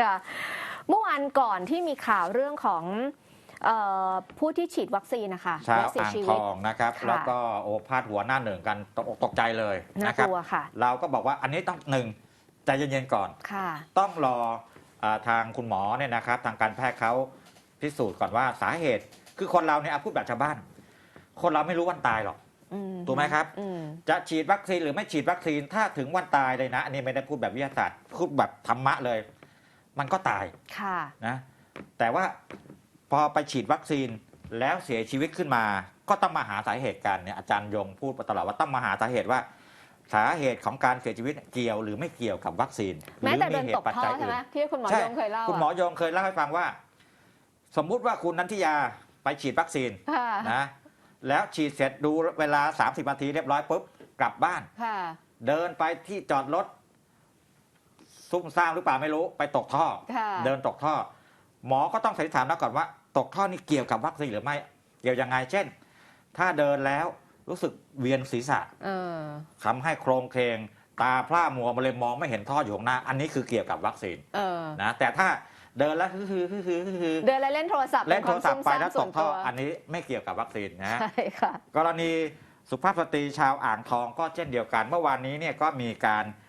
ค่ะเมื่อวานก่อนที่มีข่าวเรื่องของเออผู้ที่ฉีดวัคซีนนะคะชาวและเสียอ่างชีทวิต องนะครับ ค่ะแล้วก็โอพาดหัวหน้าหนึ่งกันตกอกตกใจเลยน่านะครับกลัวค่ะ เราก็บอกว่าอันนี้ต้องหนึ่งใจเย็นๆก่อน ค่ะ ต้องรออาทางคุณหมอเนี่ยนะครับ ทางการแพทย์เขาพิสูจน์ก่อนว่าสาเหตุ คือคนเราเนี่ยเอาพูดแบบชาวบ้าน คนเราไม่รู้วันตายหรอก อืมถูกไหมครับ อืมจะฉีดวัคซีนหรือไม่ฉีดวัคซีนถ้าถึงวันตายเลยนะ อันนี้ไม่ได้พูดแบบวิทยาศาสตร์ พูดแบบธรรมะเลย มันก็ตายค่ะนะแต่ว่าพอไปฉีดวัคซีนแล้วเสียชีวิตขึ้นมา ก็ต้องมาหาสาเหตุกันเนี่ยอาจารย์ยงพูดมาตลอดว่าต้องมาหาสาเหตุว่า สาเหตุของการเสียชีวิตเกี่ยวหรือไม่เกี่ยวกับวัคซีนแม้แต่หเดิรืนมีตกท่อใช่ไหมที่คุณหมอใช่ยงเคยเล่าคุณหมออะยงเคยเล่าให้ฟังว่า สมมุติว่าคุณนันทิยาไปฉีดวัคซีนค่ะนะแล้วฉีดเสร็จดูเวลา 30นาทีเรียบร้อยปุ๊บกลับบ้านค่ะเดินไปที่จอดรถ ซุ่มซ่ามหรือเปล่าไม่รู้ไปตกท่อ ค่ะเดินตกท่อ หมอก็ต้องสันนิษฐานแล้วก่อนว่า ตกท่อนี่เกี่ยวกับวัคซีนหรือไม่เกี่ยวยังไง เช่น ถ้าเดินแล้วรู้สึกเวียนศีรษะเออทำให้โครงเคงตาพร่ามัวมาเลยมองไม่เห็นท่ออยู่ข้างหน้า อันนี้คือเกี่ยวกับวัคซีนเออนะแต่ถ้าเดินแล้วฮือฮือฮือฮือฮือเดินแล้วเล่นโทรศัพท์เล่นโทรศัพท์ไปป็นแล้วคตวามกท่อซุ่มซ่ามส่วนตัวอันนี้ไม่เกี่ยวกับวัคซีนนะ ใช่ค่ะ กรณีสุภาพสตรีชาวอ่างทองก็เช่นเดียวกัน เมื่อวานนี้เนี่ยก็มีการอ่า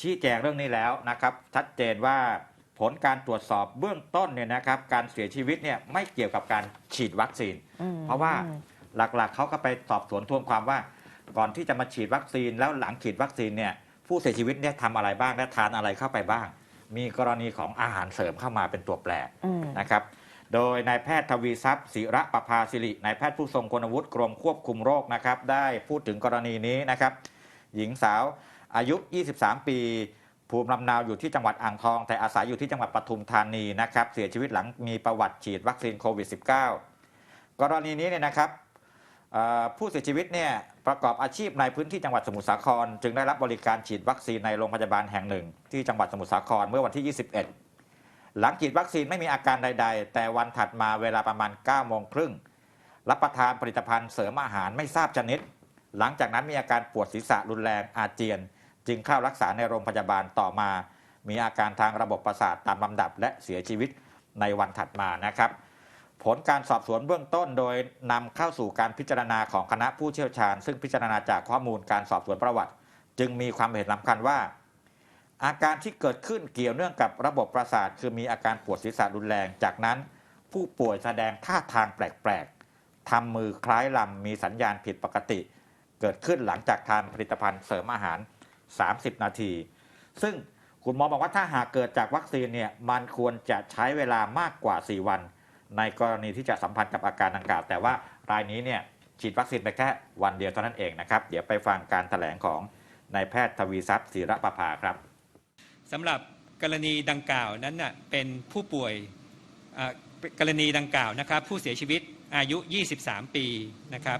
ชี้แจงเรื่องนี้แล้วนะครับ ชัดเจนว่าผลการตรวจสอบเบื้องต้นเนี่ยนะครับการเสียชีวิตเนี่ยไม่เกี่ยวกับการฉีดวัคซีนอืมเพราะว่าหลักๆเขาก็ไปสอบสวนทวงความว่า ก่อนที่จะมาฉีดวัคซีนแล้วหลังฉีดวัคซีนเนี่ยผู้เสียชีวิตเนี่ยทำอะไรบ้างและทานอะไรเข้าไปบ้าง มีกรณีของอาหารเสริมเข้ามาเป็นตัวแปรอืมนะครับ โดยนายแพทย์ทวีทรัพย์ศิระประภาสิรินายแพทย์ผู้ทรงคุณวุฒิกรมควบคุมโรคนะครับ ได้พูดถึงกรณีนี้นะครับ หญิงสาว อายุ 23 ปี ภูมิลำเนาอยู่ที่จังหวัดอ่างทอง แต่อาศัยอยู่ที่จังหวัดปทุมธานีนะครับเสียชีวิตหลังมีประวัติฉีดวัคซีนโควิด -19 กรณีนี้เนี่ยนะครับผู้เสียชีวิตเนี่ยประกอบอาชีพในพื้นที่จังหวัดสมุทรสาคร จึงได้รับบริการฉีดวัคซีนในโรงพยาบาลแห่งหนึ่ง ที่จังหวัดสมุทรสาครเมื่อวันที่ 21 หลังฉีดวัคซีนไม่มีอาการใด ๆ แต่วันถัดมาเวลาประมาณ9โมงครึ่งรับประทานผลิตภัณฑ์เสริมอาหารไม่ทราบชนิด หลังจากนั้นมีอาการปวดศีรษะรุนแรงอาเจียน จึงเข้ารักษาในโรงพยาบาลต่อมา มีอาการทางระบบประสาทตามลำดับและเสียชีวิตในวันถัดมานะครับ ผลการสอบสวนเบื้องต้นโดยนำเข้าสู่การพิจารณาของคณะผู้เชี่ยวชาญ ซึ่งพิจารณาจากข้อมูลการสอบสวนประวัติ จึงมีความเห็นสำคัญว่า อาการที่เกิดขึ้นเกี่ยวเนื่องกับระบบประสาท คือมีอาการปวดศีรษะรุนแรง จากนั้นผู้ป่วยแสดงท่าทางแปลกๆทำมือคล้ายลำมีสัญญาณผิดปกติ เกิดขึ้นหลังจากทานผลิตภัณฑ์เสริมอาหาร 30 นาที ซึ่งคุณหมอบอกว่าถ้าหากเกิดจากวัคซีนเนี่ยมันควรจะใช้เวลามากกว่า 4 วัน ในกรณีที่จะสัมพันธ์กับอาการดังกล่าว แต่ว่ารายนี้เนี่ยฉีดวัคซีนไปแค่วันเดียวเท่านั้นเองนะครับ เดี๋ยวไปฟังการแถลงของนายแพทย์ทวีทรัพย์ศิระประภาครับสำหรับกรณีดังกล่าวนั้นน่ะเป็นผู้ป่วยกรณีดังกล่าวนะครับ ผู้เสียชีวิตอายุ 23 ปีนะครับ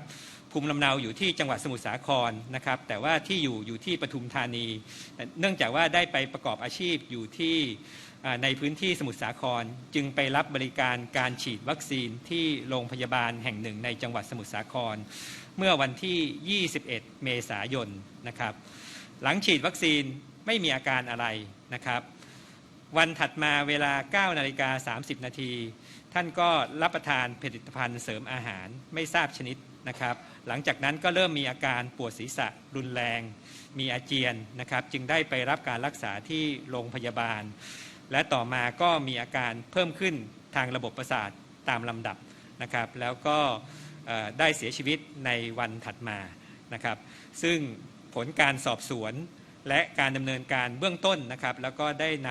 ภูมิลำเนาอยู่ที่จังหวัดสมุทรสาครนะครับ แต่ว่าที่อยู่อยู่ที่ปทุมธานี เนื่องจากว่าได้ไปประกอบอาชีพอยู่ที่ในพื้นที่สมุทรสาคร จึงไปรับบริการการฉีดวัคซีนที่โรงพยาบาลแห่งหนึ่งในจังหวัดสมุทรสาคร เมื่อวันที่ 21 เมษายนนะครับ หลังฉีดวัคซีนไม่มีอาการอะไรนะครับ วันถัดมาเวลา 9 นาฬิกา 30 นาที ท่านก็รับประทานผลิตภัณฑ์เสริมอาหารไม่ทราบชนิด นะครับ หลังจากนั้นก็เริ่มมีอาการปวดศีรษะรุนแรง มีอาเจียนนะครับ จึงได้ไปรับการรักษาที่โรงพยาบาล และต่อมาก็มีอาการเพิ่มขึ้นทางระบบประสาทตามลำดับนะครับ แล้วก็ได้เสียชีวิตในวันถัดมานะครับ ซึ่งผลการสอบสวนและการดำเนินการเบื้องต้นนะครับ แล้วก็ได้น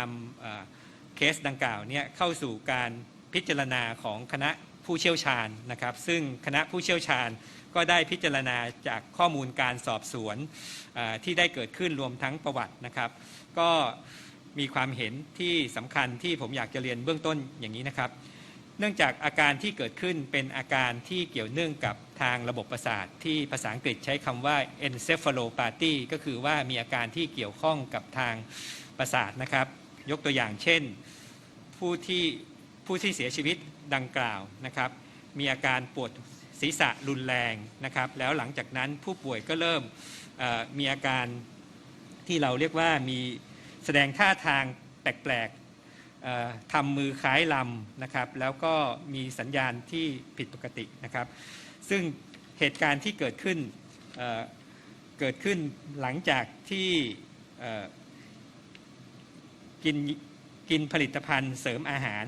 ำเคสดังกล่าวเนี่ยเข้าสู่การพิจารณาของคณะ ผู้เชี่ยวชาญนะครับ ซึ่งคณะผู้เชี่ยวชาญก็ได้พิจารณาจากข้อมูลการสอบสวนที่ได้เกิดขึ้นรวมทั้งประวัตินะครับ ก็มีความเห็นที่สำคัญที่ผมอยากจะเรียนเบื้องต้นอย่างนี้นะครับ เนื่องจากอาการที่เกิดขึ้นเป็นอาการที่เกี่ยวเนื่องกับทางระบบประสาท ที่ภาษาอังกฤษใช้คำว่า encephalopathy ก็คือว่ามีอาการที่เกี่ยวข้องกับทางประสาทนะครับ ยกตัวอย่างเช่น ผู้ที่ผู้ที่เสียชีวิต ดังกล่าวนะครับ มีอาการปวดศีรษะรุนแรงนะครับ แล้วหลังจากนั้นผู้ป่วยก็เริ่มมีอาการที่เราเรียกว่ามีแสดงท่าทางแปลกๆทำมือคล้ายลำนะครับ แล้วก็มีสัญญาณที่ผิดปกตินะครับ ซึ่งเหตุการณ์ที่เกิดขึ้นเเกิดขึ้นหลังจากที่กินกินผลิตภัณฑ์เสริมอาหาร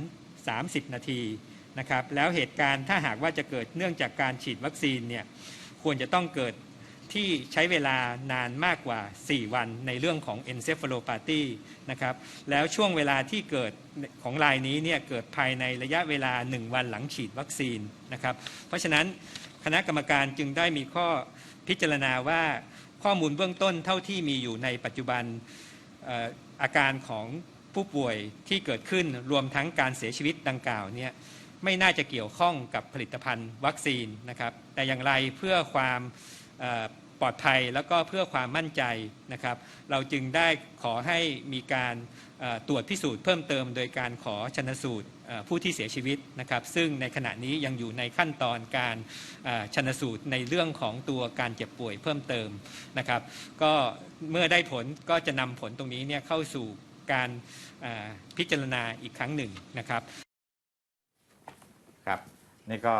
30 นาทีนะครับแล้วเหตุการณ์ถ้าหากว่าจะเกิดเนื่องจากการฉีดวัคซีนเนี่ยควรจะต้องเกิดที่ใช้เวลานานมากกว่า 4 วันในเรื่องของ encephalopathy นะครับแล้วช่วงเวลาที่เกิดของรายนี้เนี่ยเกิดภายในระยะเวลา 1 วันหลังฉีดวัคซีนนะครับเพราะฉะนั้นคณะกรรมการจึงได้มีข้อพิจารณาว่าข้อมูลเบื้องต้นเท่าที่มีอยู่ในปัจจุบันอาการของ ผู้ป่วยที่เกิดขึ้นรวมทั้งการเสียชีวิตดังกล่าวเนี่ยไม่น่าจะเกี่ยวข้องกับผลิตภัณฑ์วัคซีนนะครับ แต่อย่างไรเพื่อความปลอดภัยแล้วก็เพื่อความมั่นใจนะครับ เราจึงได้ขอให้มีการตรวจพิสูจน์เพิ่มเติม โดยการขอชนสูตรผู้ที่เสียชีวิตนะครับ ซึ่งในขณะนี้ยังอยู่ในขั้นตอนการชนสูตรในเรื่องของตัวการเจ็บป่วยเพิ่มเติมนะครับ ก็เมื่อได้ผลก็จะนำผลตรงนี้เนี่ยเข้าสู่ การพิจารณาอีกครั้งหนึ่งนะครับครับนี่ก็